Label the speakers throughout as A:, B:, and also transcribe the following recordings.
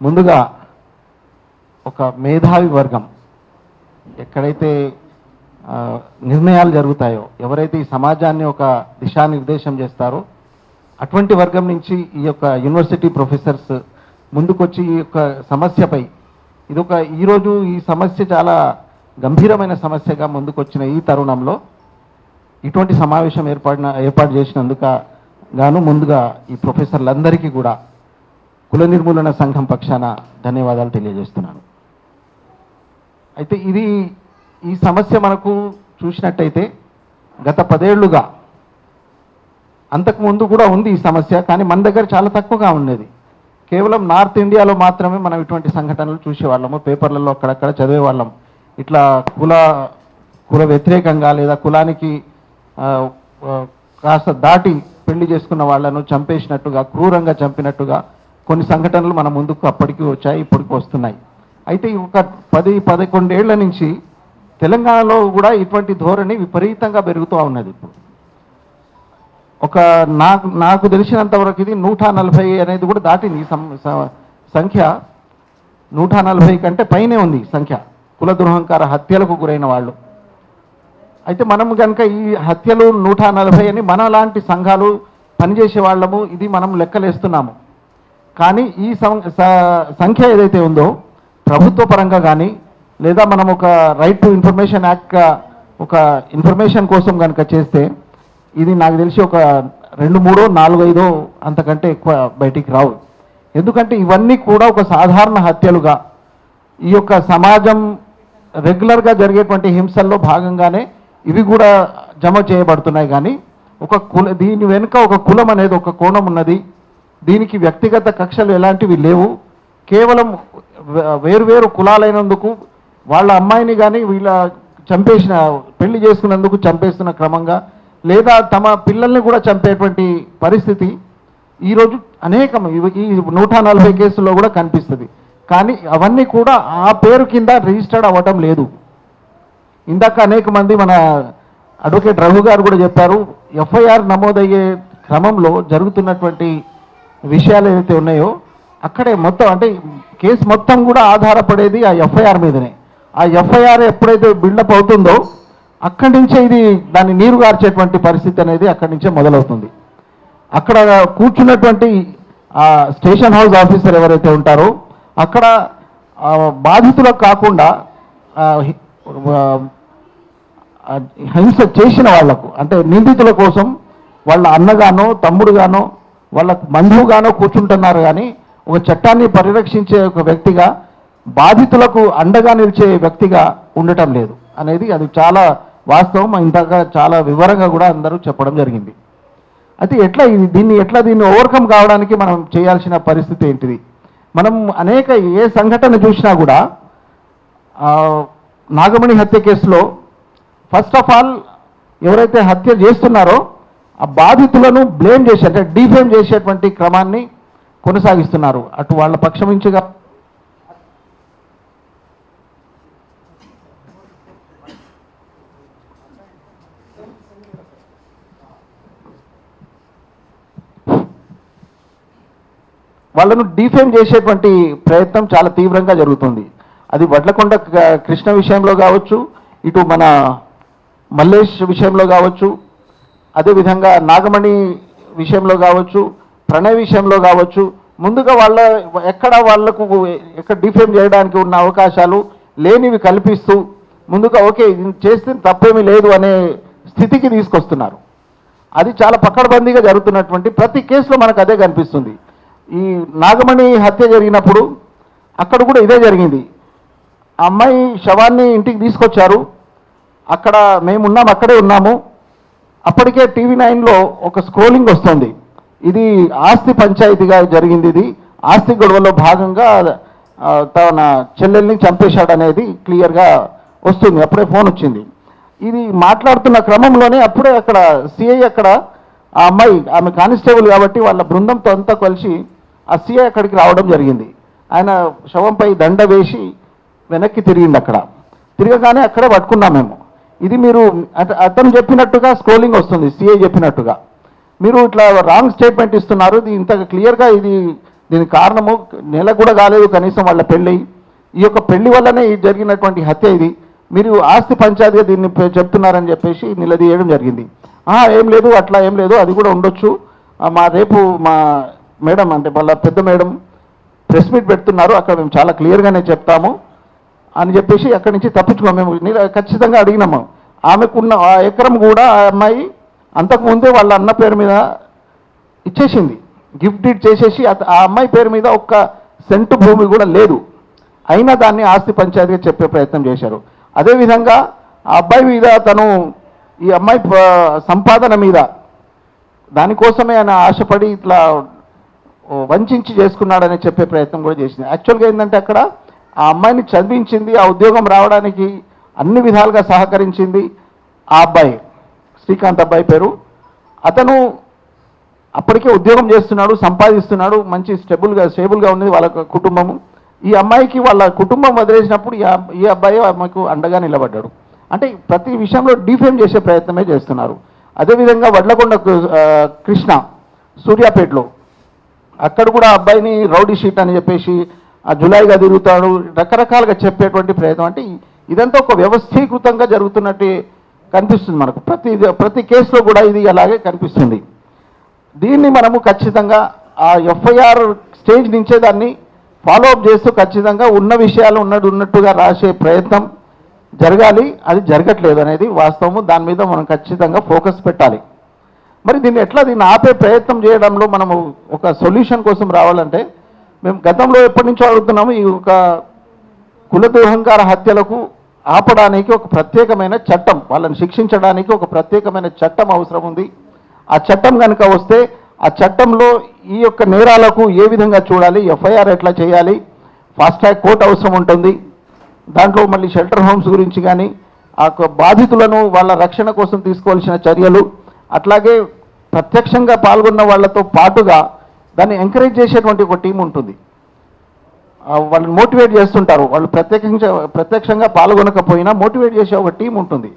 A: ముందుగా ఒక మేధావి వర్గం. ఎక్కడైతే నిర్ణయాలు జరుగుతాయో ఎవరైతే ఈ సమాజాన్ని ఒక దిశానిర్దేశం చేస్తారో అటువంటి వర్గం నుంచి ఈ యొక్క యూనివర్సిటీ ప్రొఫెసర్స్ ముందుకొచ్చి ఈ యొక్క సమస్యపై ఇది ఒక ఈరోజు ఈ సమస్య చాలా గంభీరమైన సమస్యగా ముందుకొచ్చిన ఈ తరుణంలో ఇటువంటి సమావేశం ఏర్పడిన ఏర్పాటు చేసినందుక గాను ముందుగా ఈ ప్రొఫెసర్లందరికీ కూడా కుల నిర్మూలన సంఘం పక్షాన ధన్యవాదాలు తెలియజేస్తున్నాను. అయితే ఇది ఈ సమస్య మనకు చూసినట్టయితే గత పదేళ్ళుగా అంతకు ముందు కూడా ఉంది ఈ సమస్య కానీ మన దగ్గర చాలా తక్కువగా ఉండేది. కేవలం నార్త్ ఇండియాలో మాత్రమే మనం ఇటువంటి సంఘటనలు చూసేవాళ్ళము. పేపర్లలో అక్కడక్కడ చదివేవాళ్ళం. ఇట్లా కుల కుల వ్యతిరేకంగా లేదా కులానికి కాస్త దాటి పెళ్ళి చేసుకున్న వాళ్ళను చంపేసినట్టుగా క్రూరంగా చంపినట్టుగా కొన్ని సంఘటనలు మన ముందుకు అప్పటికి వచ్చాయి ఇప్పటికి వస్తున్నాయి. అయితే ఒక పది పదకొండేళ్ళ నుంచి తెలంగాణలో కూడా ఇటువంటి ధోరణి విపరీతంగా పెరుగుతూ ఉన్నది ఇప్పుడు. ఒక నాకు నాకు తెలిసినంత వరకు ఇది నూట నలభై అనేది కూడా దాటింది సంఖ్య. నూట నలభై కంటే పైనే ఉంది సంఖ్య. కుల దురహంకార హత్యలకు గురైన వాళ్ళు. అయితే మనం కనుక ఈ హత్యలు నూట నలభై అని మన లాంటి సంఘాలు పనిచేసే వాళ్ళము ఇది మనం లెక్కలేస్తున్నాము. కానీ ఈ సం- సంఖ్య ఏదైతే ఉందో ప్రభుత్వ పరంగా కానీ లేదా మనం ఒక రైట్ టు ఇన్ఫర్మేషన్ యాక్ట్ ఒక ఇన్ఫర్మేషన్ కోసం కనుక చేస్తే ఇది నాకు తెలిసి ఒక రెండు మూడో నాలుగు ఐదో అంతకంటే ఎక్కువ బయటికి రావు. ఎందుకంటే ఇవన్నీ కూడా ఒక సాధారణ హత్యలుగా ఈ యొక్క సమాజం రెగ్యులర్గా జరిగేటువంటి హింసల్లో భాగంగానే ఇవి కూడా జమ చేయబడుతున్నాయి. కానీ ఒక కుల దీని వెనుక ఒక కులం అనేది ఒక కోణం ఉన్నది. దీనికి వ్యక్తిగత కక్షలు ఎలాంటివి లేవు. కేవలం వేరువేరు కులాలైనందుకు వాళ్ళ అమ్మాయిని కానీ వీళ్ళ చంపేసిన పెళ్ళి చేసుకున్నందుకు చంపేస్తున్న క్రమంగా లేదా తమ పిల్లల్ని కూడా చంపేటువంటి పరిస్థితి ఈరోజు అనేకం ఈ నూట నలభై కేసుల్లో కూడా కనిపిస్తుంది. కానీ అవన్నీ కూడా ఆ పేరు కింద రిజిస్టర్డ్ అవ్వటం లేదు. ఇందాక అనేక మంది మన అడ్వకేట్ రఘు గారు కూడా చెప్పారు ఎఫ్ఐఆర్ నమోదయ్యే క్రమంలో జరుగుతున్నటువంటి విషయాలు ఏవైతే ఉన్నాయో అక్కడే మొత్తం అంటే కేసు మొత్తం కూడా ఆధారపడేది ఆ ఎఫ్ఐఆర్ మీదనే. ఆ ఎఫ్ఐఆర్ ఎప్పుడైతే బిల్డప్ అవుతుందో అక్కడి నుంచే ఇది దాన్ని నీరు గార్చేటువంటి పరిస్థితి అనేది అక్కడి నుంచే మొదలవుతుంది. అక్కడ కూర్చున్నటువంటి ఆ స్టేషన్ హౌస్ ఆఫీసర్ ఎవరైతే ఉంటారో అక్కడ బాధితులకు కాకుండా హింస చేసిన వాళ్ళకు అంటే నిందితుల కోసం వాళ్ళ అన్నగానో తమ్ముడుగానో వాళ్ళ బంధువుగానో కూర్చుంటున్నారు కానీ ఒక చట్టాన్ని పరిరక్షించే ఒక వ్యక్తిగా బాధితులకు అండగా నిలిచే వ్యక్తిగా ఉండటం లేదు అనేది అది చాలా వాస్తవం. ఇంతగా చాలా వివరంగా కూడా అందరూ చెప్పడం జరిగింది. అయితే ఎట్లా ఇది దీన్ని ఎట్లా దీన్ని ఓవర్కమ్ కావడానికి మనం చేయాల్సిన పరిస్థితి ఏంటిది? మనం అనేక ఏ సంఘటన చూసినా కూడా నాగమణి హత్య కేసులో ఫస్ట్ ఆఫ్ ఆల్ ఎవరైతే హత్య చేస్తున్నారో ఆ బాధితులను బ్లేమ్ చేసే అంటే డీఫేమ్ చేసేటువంటి క్రమాన్ని కొనసాగిస్తున్నారు. అటు వాళ్ళ పక్షమించగా వాళ్ళను డిఫేమ్ చేసేటువంటి ప్రయత్నం చాలా తీవ్రంగా జరుగుతుంది. అది వడ్లకొండ కృష్ణ విషయంలో కావచ్చు ఇటు మన మల్లేష్ విషయంలో కావచ్చు అదేవిధంగా నాగమణి విషయంలో కావచ్చు ప్రణయ్ విషయంలో కావచ్చు ముందుగా వాళ్ళ ఎక్కడ వాళ్ళకు ఎక్కడ డిఫేమ్ చేయడానికి ఉన్న అవకాశాలు లేనివి కల్పిస్తూ ముందుగా ఓకే చేస్తే తప్పేమీ లేదు అనే స్థితికి తీసుకొస్తున్నారు. అది చాలా పక్కడబందీగా జరుగుతున్నటువంటి ప్రతి కేసులో మనకు అదే కనిపిస్తుంది. ఈ నాగమణి హత్య జరిగినప్పుడు అక్కడ కూడా ఇదే జరిగింది. ఆ అమ్మాయి శవాన్ని ఇంటికి తీసుకొచ్చారు. అక్కడ మేము ఉన్నాం అక్కడే ఉన్నాము. అప్పటికే టీవీ నైన్లో ఒక స్క్రోలింగ్ వస్తుంది. ఇది ఆస్తి పంచాయతీగా జరిగింది ఇది. ఆస్తి గొడవలో భాగంగా తన చెల్లెల్ని చంపేశాడనేది క్లియర్గా వస్తుంది. అప్పుడే ఫోన్ వచ్చింది. ఇది మాట్లాడుతున్న క్రమంలోనే అప్పుడే అక్కడ సిఐ అక్కడ ఆ అమ్మాయి ఆమె కానిస్టేబుల్ కాబట్టి వాళ్ళ బృందంతో అంతా కలిసి ఆ సిఐ అక్కడికి రావడం జరిగింది. ఆయన శవంపై దండ వేసి వెనక్కి తిరిగింది అక్కడ. తిరగగానే అక్కడే పట్టుకున్నాం మేము. ఇది మీరు అంటే అతను చెప్పినట్టుగా స్క్రోలింగ్ వస్తుంది సిఏ చెప్పినట్టుగా. మీరు ఇట్లా రాంగ్ స్టేట్మెంట్ ఇస్తున్నారు ఇది ఇంత క్లియర్గా ఇది దీనికి కారణము నెల కూడా కాలేదు కనీసం వాళ్ళ పెళ్ళి. ఈ యొక్క పెళ్ళి వల్లనే ఇది జరిగినటువంటి హత్య ఇది. మీరు ఆస్తి పంచాయతీగా దీన్ని చెప్తున్నారని చెప్పేసి నిలదీయడం జరిగింది. "ఆ, ఏం లేదు అట్లా ఏం లేదు అది కూడా ఉండొచ్చు. మా రేపు మా మేడం అంటే వాళ్ళ పెద్ద మేడం ప్రెస్ మీట్ పెడుతున్నారు అక్కడ మేము చాలా క్లియర్గానే చెప్తాము. అని చెప్పేసి అక్కడి నుంచి తప్పించుకో మేము. ఖచ్చితంగా అడిగినాము ఆమెకున్న ఆ ఎకరం కూడా ఆ అమ్మాయి అంతకుముందే వాళ్ళ అన్న పేరు మీద ఇచ్చేసింది. గిఫ్ట్ ఇట్ చేసేసి ఆ అమ్మాయి పేరు మీద ఒక్క సెంటు భూమి కూడా లేదు. అయినా దాన్ని ఆస్తి పంచాయతీగా చెప్పే ప్రయత్నం చేశారు. అదేవిధంగా ఆ అబ్బాయి మీద తను ఈ అమ్మాయి సంపాదన మీద దానికోసమే ఆయన ఆశపడి ఇట్లా వంచి వంచించి చేసుకున్నాడని చెప్పే ప్రయత్నం కూడా చేసింది. యాక్చువల్గా ఏంటంటే అక్కడ ఆ అమ్మాయిని చదివించింది ఆ ఉద్యోగం రావడానికి అన్ని విధాలుగా సహకరించింది ఆ అబ్బాయి. శ్రీకాంత్ అబ్బాయి పేరు. అతను అప్పటికే ఉద్యోగం చేస్తున్నాడు సంపాదిస్తున్నాడు మంచి స్టెబుల్గా స్టేబుల్గా ఉంది వాళ్ళ కుటుంబము. ఈ అమ్మాయికి వాళ్ళ కుటుంబం వదిలేసినప్పుడు ఈ అబ్బాయి ఆమెకు అండగా నిలబడ్డాడు. అంటే ప్రతి విషయంలో డిఫేమ్ చేసే ప్రయత్నమే చేస్తున్నారు. అదేవిధంగా వడ్లకొండ కృష్ణ సూర్యాపేటలో. అక్కడ కూడా అబ్బాయిని రౌడీ షీట్ అని చెప్పేసి ఆ జులైగా తిరుగుతాడు. రకరకాలుగా చెప్పేటువంటి ప్రయత్నం. అంటే ఇదంతా ఒక వ్యవస్థీకృతంగా జరుగుతున్నట్టు కనిపిస్తుంది మనకు. ప్రతి ప్రతి కేసులో కూడా ఇది అలాగే కనిపిస్తుంది. దీన్ని మనము ఖచ్చితంగా ఆ ఎఫ్ఐఆర్ స్టేజ్ నుంచే దాన్ని ఫాలో అప్ చేస్తూ ఖచ్చితంగా ఉన్న విషయాలు ఉన్నట్టు ఉన్నట్టుగా రాసే ప్రయత్నం జరగాలి. అది జరగట్లేదు అనేది వాస్తవము. దాని మీద మనం ఖచ్చితంగా ఫోకస్ పెట్టాలి. మరి దీన్ని ఎట్లా దీన్ని ఆపే ప్రయత్నం చేయడంలో మనము ఒక సొల్యూషన్ కోసం రావాలంటే మేము గతంలో ఎప్పటి నుంచో అడుగుతున్నాము ఈ ఒక కుల దురహంకార హత్యలకు ఆపడానికి ఒక ప్రత్యేకమైన చట్టం వాళ్ళని శిక్షించడానికి ఒక ప్రత్యేకమైన చట్టం అవసరం ఉంది. ఆ చట్టం కనుక వస్తే ఆ చట్టంలో ఈ యొక్క నేరాలకు ఏ విధంగా చూడాలి ఎఫ్ఐఆర్ ఎట్లా చేయాలి ఫాస్ట్ ట్రాక్ కోర్ట్ అవసరం ఉంటుంది. దాంట్లో మళ్ళీ షెల్టర్ హోమ్స్ గురించి కానీ ఆ యొక్క బాధితులను వాళ్ళ రక్షణ కోసం తీసుకోవాల్సిన చర్యలు అట్లాగే ప్రత్యక్షంగా పాల్గొన్న వాళ్ళతో పాటుగా దాన్ని ఎంకరేజ్ చేసేటువంటి ఒక టీం ఉంటుంది. వాళ్ళని మోటివేట్ చేస్తుంటారు. వాళ్ళు ప్రత్యేకించ ప్రత్యక్షంగా పాల్గొనకపోయినా మోటివేట్ చేసే ఒక టీం ఉంటుంది.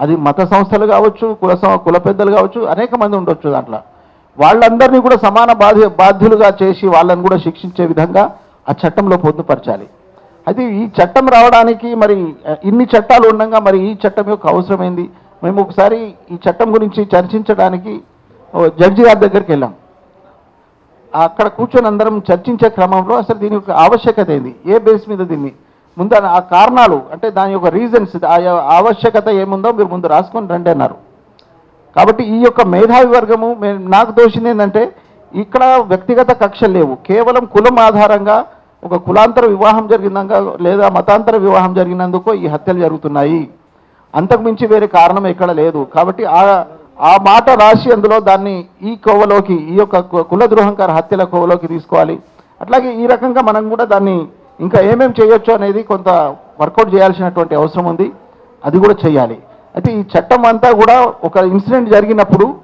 A: అది మత సంస్థలు కావచ్చు కుల సం- కుల పెద్దలు కావచ్చు అనేక మంది ఉండొచ్చు దాంట్లో. వాళ్ళందరినీ కూడా సమాన బాధ్య బాధ్యులుగా చేసి వాళ్ళని కూడా శిక్షించే విధంగా ఆ చట్టంలో పొందుపరచాలి. అయితే ఈ చట్టం రావడానికి మరి ఇన్ని చట్టాలు ఉండగా మరి ఈ చట్టం యొక్క అవసరమైంది? మేము ఒకసారి ఈ చట్టం గురించి చర్చించడానికి జడ్జి గారి దగ్గరికి వెళ్ళాం. అక్కడ కూర్చొని అందరం చర్చించే క్రమంలో అసలు దీని యొక్క ఆవశ్యకత ఏంది? ఏ బేస్ మీద దీన్ని? ముందు ఆ కారణాలు అంటే దాని యొక్క రీజన్స్ ఆ ఆవశ్యకత ఏముందో మీరు ముందు రాసుకొని రండి అన్నారు. కాబట్టి ఈ యొక్క మేధావి వర్గము నాకు దోషింది ఏంటంటే ఇక్కడ వ్యక్తిగత కక్షలు లేవు. కేవలం కులం ఆధారంగా ఒక కులాంతర వివాహం జరిగినాక లేదా మతాంతర వివాహం జరిగినందుకు ఈ హత్యలు జరుగుతున్నాయి. అంతకుమించి వేరే కారణం ఎక్కడ లేదు. కాబట్టి ఆ ఆ మాట రాసి అందులో దాన్ని ఈ కోవలోకి ఈ యొక్క కు- కుల హత్యల కోవలోకి తీసుకోవాలి. అట్లాగే ఈ రకంగా మనం కూడా దాన్ని ఇంకా ఏమేం చేయొచ్చు అనేది కొంత వర్కౌట్ చేయాల్సినటువంటి అవసరం ఉంది. అది కూడా చేయాలి. అయితే ఈ చట్టం అంతా కూడా ఒక ఇన్సిడెంట్ జరిగినప్పుడు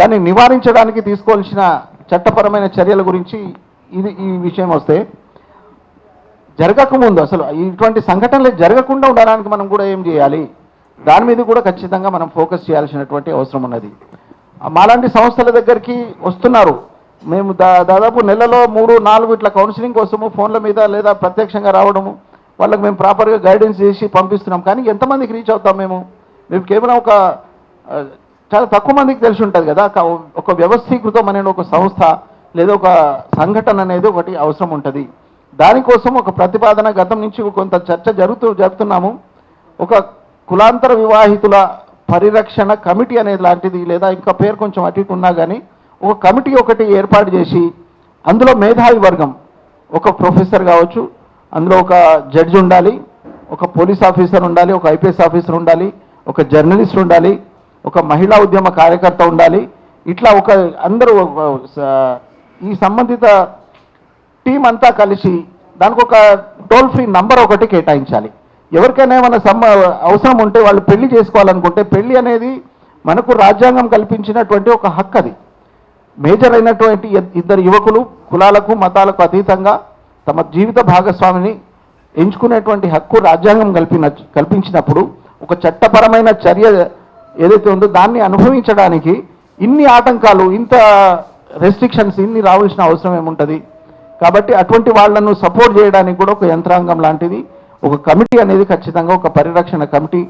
A: దాన్ని నివారించడానికి తీసుకోవాల్సిన చట్టపరమైన చర్యల గురించి ఇది ఈ విషయం వస్తే జరగకముందు అసలు ఇటువంటి సంఘటనలు జరగకుండా ఉండడానికి మనం కూడా ఏం చేయాలి? దాని మీద కూడా ఖచ్చితంగా మనం ఫోకస్ చేయాల్సినటువంటి అవసరం ఉన్నది. మాలాంటి సంస్థల దగ్గరికి వస్తున్నారు. మేము దా దాదాపు నెలలో మూడు నాలుగు ఇట్లా కౌన్సిలింగ్ కోసము ఫోన్ల మీద లేదా ప్రత్యక్షంగా రావడము వాళ్ళకి మేము ప్రాపర్గా గైడెన్స్ చేసి పంపిస్తున్నాం. కానీ ఎంతమందికి రీచ్ అవుతాం మేము? మేము కేవలం ఒక చాలా తక్కువ మందికి తెలిసి ఉంటుంది కదా. ఒక- ఒక వ్యవస్థీకృతం అనే ఒక సంస్థ లేదా ఒక సంఘటన అనేది ఒకటి అవసరం ఉంటుంది. దానికోసం ఒక ప్రతిపాదన గతం నుంచి కొంత చర్చ జరుగుతూ జరుపుతున్నాము. ఒక కులాంతర వివాహితుల పరిరక్షణ కమిటీ అనేది లాంటిది లేదా ఇంకా పేరు కొంచెం అటు ఇటు ఉన్నా కానీ ఒక కమిటీ ఒకటి ఏర్పాటు చేసి అందులో మేధావి వర్గం ఒక ప్రొఫెసర్ కావచ్చు అందులో ఒక జడ్జి ఉండాలి ఒక పోలీస్ ఆఫీసర్ ఉండాలి ఒక ఐపీఎస్ ఆఫీసర్ ఉండాలి ఒక జర్నలిస్ట్ ఉండాలి ఒక మహిళా ఉద్యమ కార్యకర్త ఉండాలి ఇట్లా ఒక అందరూ ఈ సంబంధిత టీం అంతా కలిసి దానికి ఒక టోల్ ఫ్రీ నంబర్ ఒకటి కేటాయించాలి. ఎవరికైనా ఏమైనా సమ్మ అవసరం ఉంటే వాళ్ళు పెళ్ళి చేసుకోవాలనుకుంటే పెళ్ళి అనేది మనకు రాజ్యాంగం కల్పించినటువంటి ఒక హక్కు అది. మేజర్ అయినటువంటి ఇద్దరు యువకులు కులాలకు మతాలకు అతీతంగా తమ జీవిత భాగస్వామిని ఎంచుకునేటువంటి హక్కు రాజ్యాంగం కల్పిన కల్పించినప్పుడు ఒక చట్టపరమైన చర్య ఏదైతే ఉందో దాన్ని అనుభవించడానికి ఇన్ని ఆటంకాలు ఇంత రెస్ట్రిక్షన్స్ ఇన్ని రావాల్సిన అవసరం ఏముంటుంది? కాబట్టి అటువంటి వాళ్ళను సపోర్ట్ చేయడానికి కూడా ఒక యంత్రాంగం లాంటిది. ఒక కమిటీ అనేది ఖచ్చితంగా ఒక పరిరక్షణ కమిటీ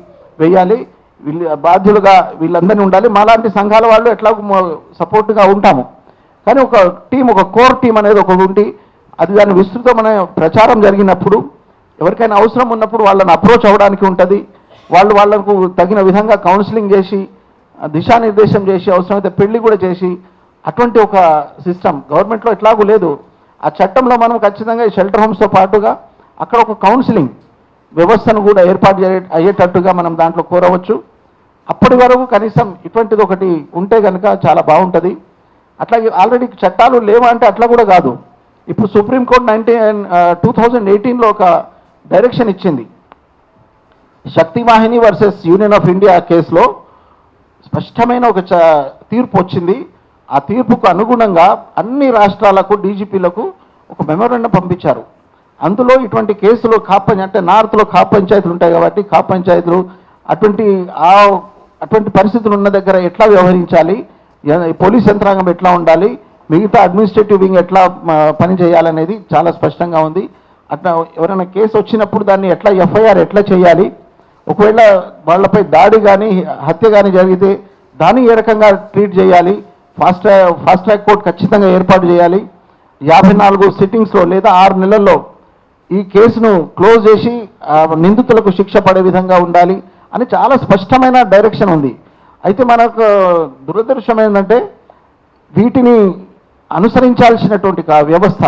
A: వేయాలి. వీళ్ళు బాధ్యులుగా వీళ్ళందరినీ ఉండాలి. మాలాంటి సంఘాల వాళ్ళు ఎట్లా సపోర్ట్గా ఉంటాము. కానీ ఒక టీం ఒక కోర్ టీం అనేది ఒకటి ఉండి అది దాని విస్తృతమైన ప్రచారం జరిగినప్పుడు ఎవరికైనా అవసరం ఉన్నప్పుడు వాళ్ళని అప్రోచ్ అవ్వడానికి ఉంటుంది. వాళ్ళు వాళ్ళకు తగిన విధంగా కౌన్సిలింగ్ చేసి దిశానిర్దేశం చేసి అవసరమైతే పెళ్ళి కూడా చేసి అటువంటి ఒక సిస్టమ్ గవర్నమెంట్లో ఎట్లాగూ లేదు. ఆ చట్టంలో మనం ఖచ్చితంగా ఈ షెల్టర్ హోమ్స్తో పాటుగా అక్కడ ఒక కౌన్సిలింగ్ వ్యవస్థను కూడా ఏర్పాటు అయ్యేటట్టుగా మనం దాంట్లో కోరవచ్చు. అప్పటి వరకు కనీసం ఇటువంటిది ఒకటి ఉంటే కనుక చాలా బాగుంటుంది. అట్లాగే ఆల్రెడీ చట్టాలు లేవా అంటే అట్లా కూడా కాదు. ఇప్పుడు సుప్రీంకోర్టు నైన్టీన్ టూ థౌజండ్ ఎయిటీన్లో ఒక డైరెక్షన్ ఇచ్చింది. Shakti Vahini versus union of India కేసులో స్పష్టమైన ఒక చ- తీర్పు వచ్చింది. ఆ తీర్పుకు అనుగుణంగా అన్ని రాష్ట్రాలకు డీజీపీలకు ఒక మెమోరండం పంపించారు. అందులో ఇటువంటి కేసులు కాపంచ అంటే నార్త్లో కాప్ పంచాయతీలు ఉంటాయి కాబట్టి కాప్ పంచాయతీలు అటువంటి ఆ అటువంటి పరిస్థితులు ఉన్న దగ్గర ఎట్లా వ్యవహరించాలి? పోలీస్ యంత్రాంగం ఎట్లా ఉండాలి? మిగతా అడ్మినిస్ట్రేటివ్ వింగ్ ఎట్లా పని చేయాలనేది చాలా స్పష్టంగా ఉంది. అట్లా ఎవరైనా కేసు వచ్చినప్పుడు దాన్ని ఎట్లా ఎఫ్ఐఆర్ ఎట్లా చేయాలి? ఒకవేళ వాళ్ళపై దాడి కానీ హత్య కానీ జరిగితే దాన్ని ఏ రకంగా ట్రీట్ చేయాలి? Fast track fast track court ఖచ్చితంగా ఏర్పాటు చేయాలి? యాభై నాలుగు సిట్టింగ్స్లో లేదా ఆరు నెలల్లో ఈ కేసును క్లోజ్ చేసి నిందితులకు శిక్ష పడే విధంగా ఉండాలి అని చాలా స్పష్టమైన డైరెక్షన్ ఉంది. అయితే మనకు దురదృష్టం ఏంటంటే వీటిని అనుసరించాల్సినటువంటి వ్యవస్థ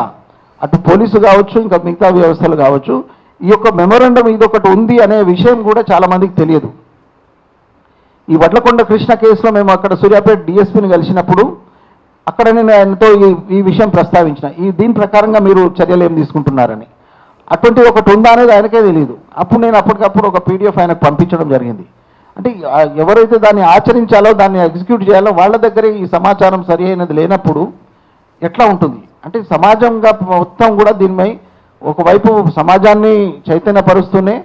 A: అటు పోలీసు కావచ్చు ఇంకా మిగతా వ్యవస్థలు కావచ్చు ఈ యొక్క మెమోరండం ఇది ఒకటి ఉంది అనే విషయం కూడా చాలా మందికి తెలియదు. ఈ వడ్లకొండ కృష్ణ కేసులో మేము అక్కడ సూర్యాపేట డిఎస్పీని కలిసినప్పుడు అక్కడ నేను ఆయనతో ఈ ఈ విషయం ప్రస్తావించిన. ఈ దీని ప్రకారంగా మీరు చర్యలు ఏం తీసుకుంటున్నారని. అటువంటి ఒకటి ఉందా అనేది ఆయనకే తెలియదు అప్పుడు నేను అప్పటికప్పుడు ఒక పీడిఎఫ్ ఆయనకు పంపించడం జరిగింది. అంటే ఎవరైతే దాన్ని ఆచరించాలో దాన్ని ఎగ్జిక్యూట్ చేయాలో వాళ్ళ దగ్గర ఈ సమాచారం సరి అయినది లేనప్పుడు ఎట్లా ఉంటుంది? అంటే సమాజంగా మొత్తం కూడా దీనిపై ఒకవైపు సమాజాన్ని చైతన్యపరుస్తూనే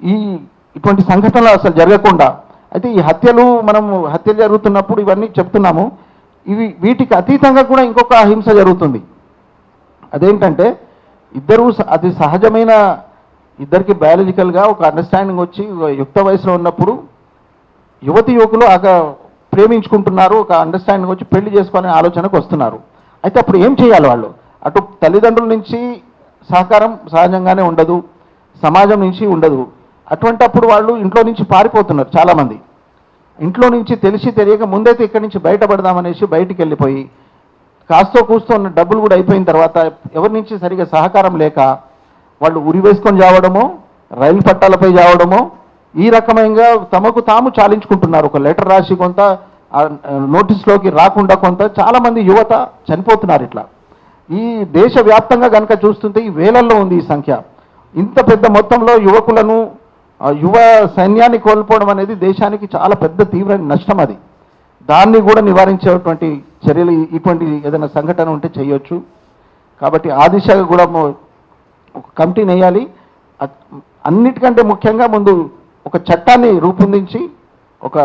A: ఈ ఇటువంటి సంఘటనలు అసలు జరగకుండా అయితే ఈ హత్యలు మనం హత్యలు జరుగుతున్నప్పుడు ఇవన్నీ చెప్తున్నాము. ఇవి వీటికి అతీతంగా కూడా ఇంకొక హింస జరుగుతుంది. అదేంటంటే ఇద్దరు స- అది సహజమైన ఇద్దరికి బయాలజికల్గా ఒక అండర్స్టాండింగ్ వచ్చి యుక్త వయసులో ఉన్నప్పుడు యువతి యువకులు ఒక ప్రేమించుకుంటున్నారు ఒక అండర్స్టాండింగ్ వచ్చి పెళ్ళి చేసుకునే ఆలోచనకు వస్తున్నారు. అయితే అప్పుడు ఏం చేయాలి వాళ్ళు? అటు తల్లిదండ్రుల నుంచి సహకారం సహజంగానే ఉండదు సమాజం నుంచి ఉండదు. అటువంటి అప్పుడు వాళ్ళు ఇంట్లో నుంచి పారిపోతున్నారు చాలామంది. ఇంట్లో నుంచి తెలిసి తెలియక ముందైతే ఇక్కడి నుంచి బయటపడదామనేసి బయటికి వెళ్ళిపోయి కాస్తో కూస్తో ఉన్న డబ్బులు కూడా అయిపోయిన తర్వాత ఎవరి నుంచి సరిగా సహకారం లేక వాళ్ళు ఉరి వేసుకొని చావడమో రైలు పట్టాలపై చావడమో ఈ రకమైన తమకు తాము చాలించుకుంటున్నారు. ఒక లెటర్ రాసి కొంత నోటీస్లోకి రాకుండా కొంత చాలామంది యువత చనిపోతున్నారు ఇట్లా. ఈ దేశవ్యాప్తంగా కనుక చూస్తుంటే ఈ వేలల్లో ఉంది ఈ సంఖ్య. ఇంత పెద్ద మొత్తంలో యువకులను యువ సైన్యాన్ని కోల్పోవడం అనేది దేశానికి చాలా పెద్ద తీవ్ర నష్టం అది. దాన్ని కూడా నివారించేటువంటి చర్యలు ఇటువంటి ఏదైనా సంఘటన ఉంటే చేయొచ్చు. కాబట్టి ఆ దిశగా కూడా ఒక కమిటీని వేయాలి. అన్నిటికంటే ముఖ్యంగా ముందు ఒక చట్టాన్ని రూపొందించి ఒక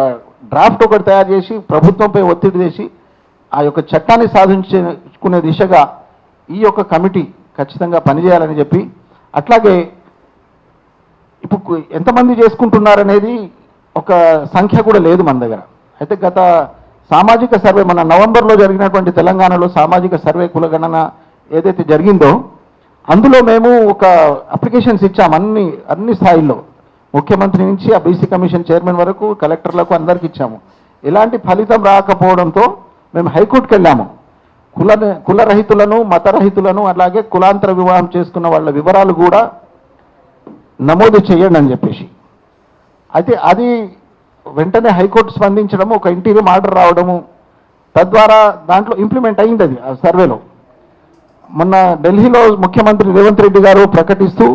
A: డ్రాఫ్ట్ ఒకటి తయారు చేసి ప్రభుత్వంపై ఒత్తిడి చేసి ఆ యొక్క చట్టాన్ని సాధించుకునే దిశగా ఈ యొక్క కమిటీ ఖచ్చితంగా పనిచేయాలని చెప్పి అట్లాగే ఇప్పుడు ఎంతమంది చేసుకుంటున్నారనేది ఒక సంఖ్య కూడా లేదు మన దగ్గర. అయితే గత సామాజిక సర్వే మన నవంబర్లో జరిగినటువంటి తెలంగాణలో సామాజిక సర్వే కులగణన ఏదైతే జరిగిందో అందులో మేము ఒక అప్లికేషన్స్ ఇచ్చాము అన్ని అన్ని స్థాయిల్లో. ముఖ్యమంత్రి నుంచి ఆ బీసీ కమిషన్ చైర్మన్ వరకు కలెక్టర్లకు అందరికి ఇచ్చాము. ఎలాంటి ఫలితం రాకపోవడంతో మేము హైకోర్టుకి వెళ్ళాము. కుల కులరహితులను మతరహితులను అలాగే కులాంతర వివాహం చేసుకున్న వాళ్ళ వివరాలు కూడా నమోదు చేయండి అని చెప్పేసి. అయితే అది వెంటనే హైకోర్టు స్పందించడము ఒక ఇంటీరియం ఆర్డర్ రావడము తద్వారా దాంట్లో ఇంప్లిమెంట్ అయింది అది ఆ సర్వేలో. మొన్న ఢిల్లీలో ముఖ్యమంత్రి రేవంత్ రెడ్డి గారు ప్రకటిస్తూ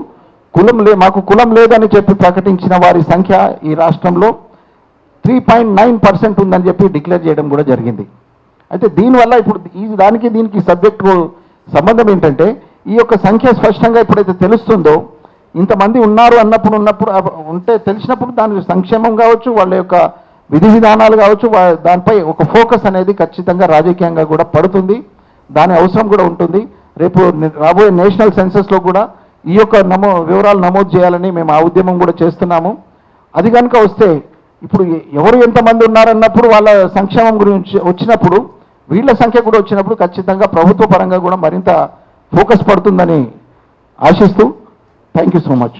A: కులం లే మాకు కులం లేదని చెప్పి ప్రకటించిన వారి సంఖ్య ఈ రాష్ట్రంలో త్రీ పాయింట్ నైన్ పర్సెంట్ ఉందని చెప్పి డిక్లేర్ చేయడం కూడా జరిగింది. అయితే దీనివల్ల ఇప్పుడు ఈ దానికి దీనికి సబ్జెక్టు సంబంధం ఏంటంటే ఈ యొక్క సంఖ్య స్పష్టంగా ఎప్పుడైతే తెలుస్తుందో ఇంతమంది ఉన్నారు అన్నప్పుడు ఉన్నప్పుడు ఉంటే తెలిసినప్పుడు దాని సంక్షేమం కావచ్చు వాళ్ళ యొక్క విధి విధానాలు కావచ్చు దానిపై ఒక ఫోకస్ అనేది ఖచ్చితంగా రాజకీయంగా కూడా పడుతుంది. దాని అవసరం కూడా ఉంటుంది. రేపు రాబోయే నేషనల్ సెన్సస్లో కూడా ఈ యొక్క నమో వివరాలు నమోదు చేయాలని మేము ఆ ఉద్యమం కూడా చేస్తున్నాము. అది కనుక వస్తే ఇప్పుడు ఎవరు ఎంతమంది ఉన్నారన్నప్పుడు వాళ్ళ సంక్షేమం గురించి వచ్చినప్పుడు వీళ్ళ సంఖ్య కూడా వచ్చినప్పుడు ఖచ్చితంగా ప్రభుత్వ పరంగా కూడా మరింత ఫోకస్ పడుతుందని ఆశిస్తూ Thank you so much.